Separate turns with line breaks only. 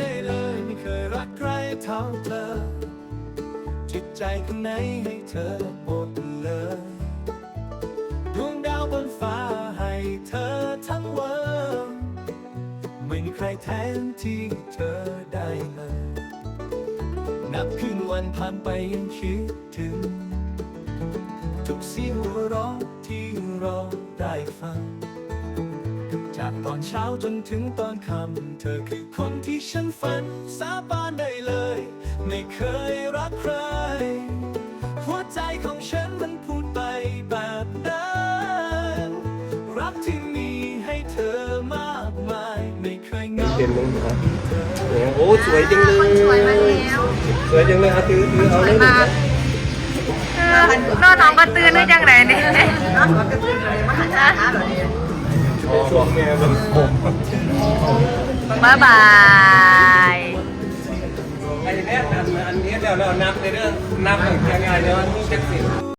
ได้เลย ไม่เคยรักใครเท่าเธอ จิตใจข้างในให้เธอหมดเลยดวงดาวบนฟ้าให้เธอทั้งเวันไม่มีใครแทนที่เธอได้เลยนับคืนวันผ่านไปยังคิดถึง ทุกเสียงหัวเราะที่เราได้ฟัง ตอนเช้าจนถึงตอนค่ำเธอคือคนที่ฉันฝันสาบานได้เลย ไม่เคยรักใคร หัวใจของฉันมันพูดไปแบบนั้นรักที่มีให้เธอมากมาย ไม่เคยเหงา
เห็นมั้งครับเนี่ยโอ้สวยจังเลย
คนสวยมาแล้ว
สวยจังเลยครับถือถือเอา
สว
เลยย
มากนอนน้องก็ตื่นด้วยจังไหนเนี่ย
โอ้ ช่วงแม่บนผม
บ๊ายบาย
ไอ้เนี่ยอันอันนี้แล้วเรานับในเรื่องนับอย่างไงเนาะนี่จะสิ